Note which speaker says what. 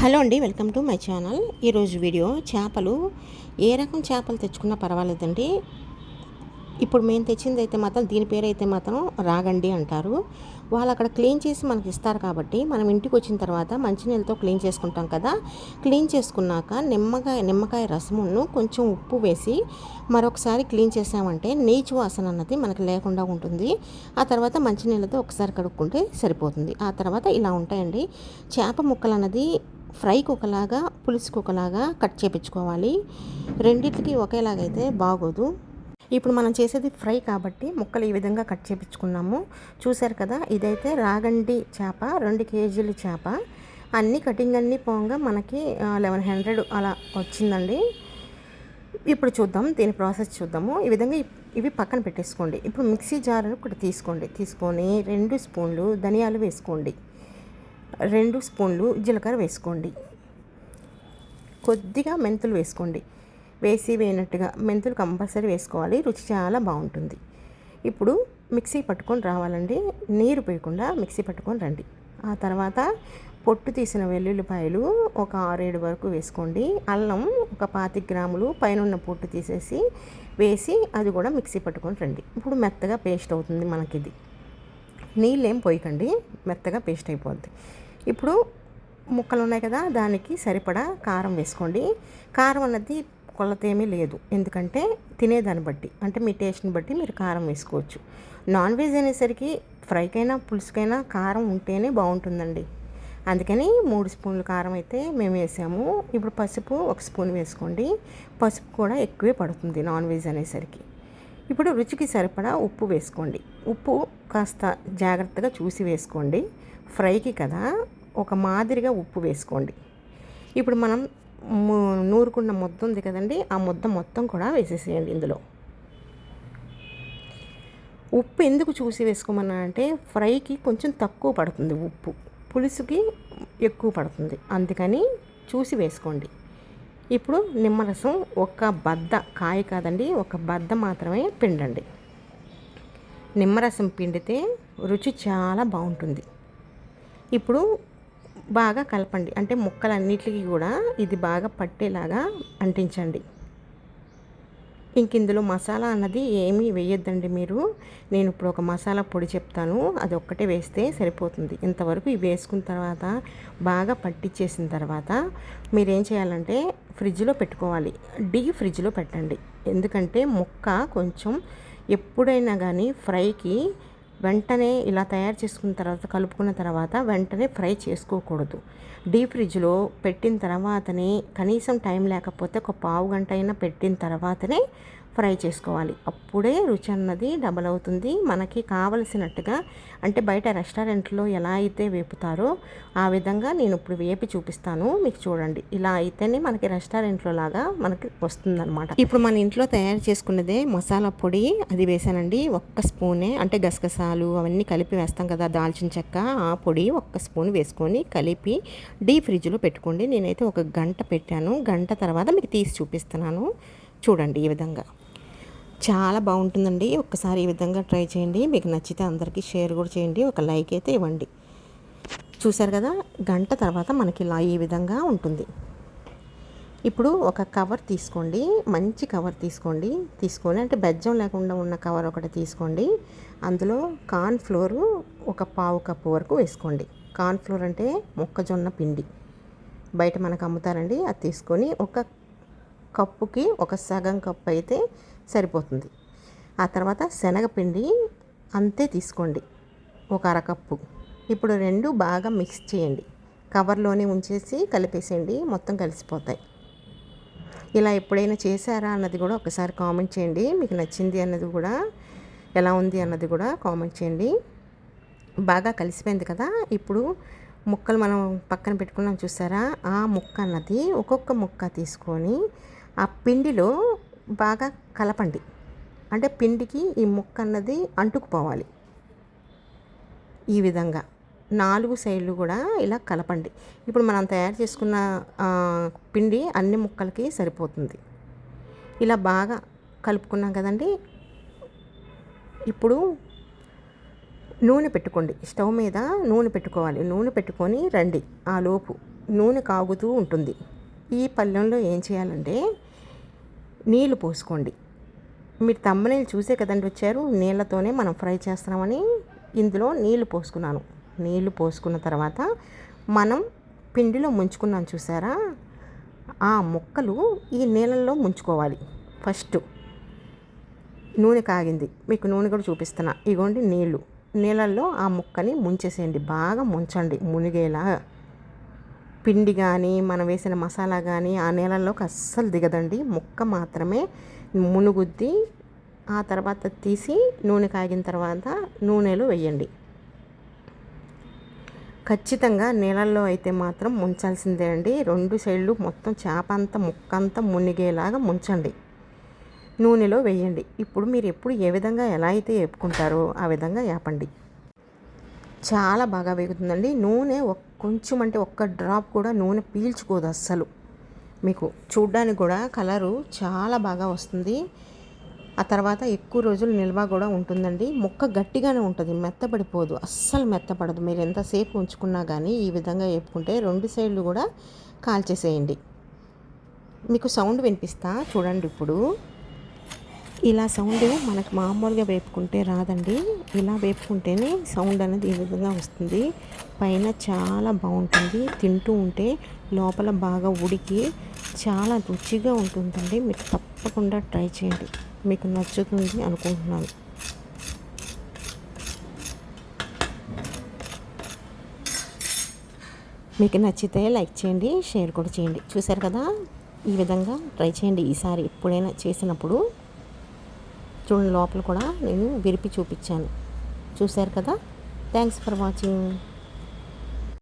Speaker 1: Hello అండి welcome to my channel. ఈరోజు video చేపలు ఏ రకం చేపలు తెచ్చుకున్నా పర్వాలేదండి. ఇప్పుడు మేము తెచ్చింది అయితే మాత్రం దీని పేరు అయితే మాత్రం రాగండి అంటారు. వాళ్ళు అక్కడ క్లీన్ చేసి మనకి ఇస్తారు కాబట్టి మనం ఇంటికి వచ్చిన తర్వాత మంచినీళ్ళతో క్లీన్ చేసుకుంటాం కదా. క్లీన్ చేసుకున్నాక నిమ్మకాయ నిమ్మకాయ రసమును కొంచెం ఉప్పు వేసి మరొకసారి క్లీన్ చేసామంటే నీచు వాసన అన్నది మనకి లేకుండా ఉంటుంది. ఆ తర్వాత మంచినీళ్ళతో ఒకసారి కడుక్కుంటే సరిపోతుంది. ఆ తర్వాత ఇలా ఉంటాయండి. చేప ముక్కలు అన్నది ఫ్రైకి ఒకలాగా పులుసుకి ఒకలాగా కట్ చేపించుకోవాలి. రెండింటికి ఒకేలాగైతే బాగోదు. ఇప్పుడు మనం చేసేది ఫ్రై కాబట్టి ముక్కలు ఈ విధంగా కట్ చేపించుకున్నాము. చూసారు కదా ఇదైతే రాగండి చేప రెండు కేజీలు చేప. అన్ని కటింగ్ అన్నీ పోగా మనకి లెవెన్ హండ్రెడ్ అలా వచ్చిందండి. ఇప్పుడు చూద్దాం దీని ప్రాసెస్ చూద్దాము. ఈ విధంగా ఇవి పక్కన పెట్టేసుకోండి. ఇప్పుడు మిక్సీ జార్ ఒకటి తీసుకోండి. తీసుకొని రెండు స్పూన్లు ధనియాలు వేసుకోండి. రెండు స్పూన్లు జీలకర్ర వేసుకోండి. కొద్దిగా మెంతులు వేసుకోండి. వేసి వేయనట్టుగా మెంతులు కంపల్సరీ వేసుకోవాలి. రుచి చాలా బాగుంటుంది. ఇప్పుడు మిక్సీ పట్టుకొని రావాలండి. నీరు పోయకుండా మిక్సీ పట్టుకొని రండి. ఆ తర్వాత పొట్టు తీసిన వెల్లుల్లిపాయలు ఒక ఆరేడు వరకు వేసుకోండి. అల్లం ఒక పాతి గ్రాములు పైన పొట్టు తీసేసి వేసి అది కూడా మిక్సీ పట్టుకొని రండి. ఇప్పుడు మెత్తగా పేస్ట్ అవుతుంది మనకిది. నీళ్ళు ఏం పోయకండి మెత్తగా పేస్ట్ అయిపోద్ది. ఇప్పుడు ముక్కలు ఉన్నాయి కదా దానికి సరిపడా కారం వేసుకోండి. కారం అన్నది కొలత ఏమీ లేదు. ఎందుకంటే తినేదాన్ని బట్టి అంటే మీ టేస్ట్ని బట్టి మీరు కారం వేసుకోవచ్చు. నాన్ వెజ్ అనేసరికి ఫ్రైకైనా పులుసుకైనా కారం ఉంటేనే బాగుంటుందండి. అందుకని మూడు స్పూన్లు కారం అయితే మేము వేసాము. ఇప్పుడు పసుపు ఒక స్పూన్ వేసుకోండి. పసుపు కూడా ఎక్కువే పడుతుంది నాన్ వెజ్ అనేసరికి. ఇప్పుడు రుచికి సరిపడా ఉప్పు వేసుకోండి. ఉప్పు కాస్త జాగ్రత్తగా చూసి వేసుకోండి. ఫ్రైకి కదా ఒక మాదిరిగా ఉప్పు వేసుకోండి. ఇప్పుడు మనం నూరుకున్న ముద్ద ఉంది కదండి ఆ ముద్ద మొత్తం కూడా వేసేసేయండి ఇందులో. ఉప్పు ఎందుకు చూసి వేసుకోమన్నా అంటే ఫ్రైకి కొంచెం తక్కువ పడుతుంది ఉప్పు. పులుసుకి ఎక్కువ పడుతుంది. అందుకని చూసి వేసుకోండి. ఇప్పుడు నిమ్మరసం ఒక బద్ద కాయ కాదండి ఒక బద్ద మాత్రమే పిండండి. నిమ్మరసం పిండితే రుచి చాలా బాగుంటుంది. ఇప్పుడు బాగా కలపండి అంటే ముక్కలన్నిటికీ కూడా ఇది బాగా పట్టేలాగా అంటించండి. ఇంక ఇందులో మసాలా అన్నది ఏమీ వేయొద్దండి మీరు. నేను ఇప్పుడు ఒక మసాలా పొడి చెప్తాను. అది ఒక్కటే వేస్తే సరిపోతుంది. ఇంతవరకు ఇవి వేసుకున్న తర్వాత బాగా పట్టించేసిన తర్వాత మీరేం చేయాలంటే ఫ్రిడ్జ్లో పెట్టుకోవాలి. డీ ఫ్రిడ్జ్లో పెట్టండి. ఎందుకంటే ముక్క కొంచెం ఎప్పుడైనా కానీ ఫ్రైకి వెంటనే ఇలా తయారు చేసుకున్న తర్వాత కలుపుకున్న తర్వాత వెంటనే ఫ్రై చేసుకోకూడదు. డీప్ ఫ్రిడ్జ్లో పెట్టిన తర్వాతనే కనీసం టైం లేకపోతే ఒక పావు గంట అయినా పెట్టిన తర్వాతనే ఫ్రై చేసుకోవాలి. అప్పుడే రుచి అన్నది డబల్ అవుతుంది. మనకి కావలసినట్టుగా అంటే బయట రెస్టారెంట్లో ఎలా అయితే వేపుతారో ఆ విధంగా నేను ఇప్పుడు వేపి చూపిస్తాను. మీకు చూడండి. ఇలా అయితేనే మనకి రెస్టారెంట్లో లాగా మనకి వస్తుందన్నమాట. ఇప్పుడు మన ఇంట్లో తయారు చేసుకున్నదే మసాలా పొడి. అది వేసానండి. ఒక్క స్పూనే అంటే గసగసాలు అవన్నీ కలిపి వేస్తాం కదా దాల్చిన చెక్క ఆ పొడి ఒక్క స్పూన్ వేసుకొని కలిపి డీప్ ఫ్రిడ్జ్లో పెట్టుకోండి. నేనైతే ఒక గంట పెట్టాను. గంట తర్వాత మీకు తీసి చూపిస్తున్నాను. చూడండి ఈ విధంగా. చాలా బాగుంటుందండి. ఒక్కసారి ఈ విధంగా ట్రై చేయండి. మీకు నచ్చితే అందరికీ షేర్ కూడా చేయండి. ఒక లైక్ అయితే ఇవ్వండి. చూసారు కదా? గంట తర్వాత మనకి ఇలా ఈ విధంగా ఉంటుంది. ఇప్పుడు ఒక కవర్ తీసుకోండి. మంచి కవర్ తీసుకోండి. తీసుకొని అంటే బెజ్జం లేకుండా ఉన్న కవర్ ఒకటి తీసుకోండి. అందులో కార్న్ ఫ్లోర్ ఒక పావు కప్పు వరకు వేసుకోండి. కార్న్ ఫ్లోర్ అంటే మొక్కజొన్న పిండి. బయట మనకు అమ్ముతారండి. అది తీసుకొని ఒక కప్పుకి ఒక సగం కప్పు అయితే సరిపోతుంది. ఆ తర్వాత శనగపిండి అంతే తీసుకోండి. ఒక అరకప్పు ఇప్పుడు రెండు బాగా మిక్స్ చేయండి. కవర్లోనే ఉంచేసి కలిపేసేయండి. మొత్తం కలిసిపోతాయి. ఇలా ఎప్పుడైనా చేశారా అన్నది కూడా ఒకసారి కామెంట్ చేయండి. మీకు నచ్చింది అన్నది కూడా ఎలా ఉంది అన్నది కూడా కామెంట్ చేయండి. బాగా కలిసిపోయింది కదా? ఇప్పుడు ముక్కలు మనం పక్కన పెట్టుకున్నాం చూసారా? ఆ ముక్క అన్నది ఒక్కొక్క ముక్క తీసుకొని ఆ పిండిలో బాగా కలపండి. అంటే పిండికి ఈ ముక్క అన్నది అంటుకుపోవాలి. ఈ విధంగా నాలుగు సైడ్లు కూడా ఇలా కలపండి. ఇప్పుడు మనం తయారు చేసుకున్న పిండి అన్ని ముక్కలకి సరిపోతుంది. ఇలా బాగా కలుపుకున్నాం కదండి. ఇప్పుడు నూనె పెట్టుకోండి. స్టవ్ మీద నూనె పెట్టుకోవాలి. నూనె పెట్టుకొని రండి. ఆ లోపు నూనె కాగుతూ ఉంటుంది. ఈ పళ్ళెంలో ఏం చేయాలంటే నీళ్ళు పోసుకోండి. మీరు తమ్మనీళ్ళు చూసే కదండి వచ్చారు నీళ్ళతోనే మనం ఫ్రై చేస్తున్నామని ఇందులో నీళ్ళు పోసుకున్నాను. నీళ్ళు పోసుకున్న తర్వాత మనం పిండిలో ముంచుకున్నాం చూసారా? ఆ ముక్కలు ఈ నీళ్ళల్లో ముంచుకోవాలి. ఫస్ట్ నూనె కాగింది. మీకు నూనె కూడా చూపిస్తున్నా. ఇగోండి నీళ్ళు నీళ్ళల్లో ఆ ముక్కని ముంచేసేయండి. బాగా ముంచండి. మునిగేలా పిండి కానీ మనం వేసిన మసాలా కానీ ఆ నీళ్ళల్లోకి అస్సలు దిగదండి. ముక్క మాత్రమే మునుగుద్ది. ఆ తర్వాత తీసి నూనె కాగిన తర్వాత నూనెలో వేయండి. ఖచ్చితంగా నీళ్ళల్లో అయితే మాత్రం ముంచాల్సిందే అండి. రెండు సైడ్లు మొత్తం చేప అంతా ముక్క అంతా మునిగేలాగా ముంచండి. నూనెలో వేయండి. ఇప్పుడు మీరు ఎప్పుడు ఏ విధంగా ఎలా అయితే వేపుకుంటారో ఆ విధంగా వేపండి చాలా బాగా వేగుతుందండి. నూనె కొంచెం అంటే ఒక్క డ్రాప్ కూడా నూనె పీల్చుకోదు అస్సలు. మీకు చూడ్డానికి కూడా కలరు చాలా బాగా వస్తుంది. ఆ తర్వాత ఎక్కువ రోజులు నిల్వ కూడా ఉంటుందండి. ముక్క గట్టిగానే ఉంటుంది మెత్తపడిపోదు అస్సలు మెత్తపడదు. మీరు ఎంతసేపు ఉంచుకున్నా కానీ ఈ విధంగా వేపుకుంటే రెండు సైడ్లు కూడా కాల్చేసేయండి. మీకు సౌండ్ వినిపిస్తా? చూడండి ఇప్పుడు. ఇలా సౌండ్ మనకు మామూలుగా వేపుకుంటే రాదండి. ఇలా వేపుకుంటేనే సౌండ్ అనేది ఈ విధంగా వస్తుంది. పైన చాలా బాగుంటుంది. తింటూ ఉంటే లోపల బాగా ఉడికి చాలా రుచిగా ఉంటుందండి. మీరు తప్పకుండా ట్రై చేయండి. మీకు నచ్చుతుంది అనుకుంటున్నాను. మీకు నచ్చితే లైక్ చేయండి షేర్ కూడా చేయండి. చూసారు కదా? ఈ విధంగా ట్రై చేయండి. ఈసారి ఎప్పుడైనా చేసినప్పుడు చూడండి లోపల కూడా నేను విరిపి చూపించాను. చూశారు కదా? Thanks for watching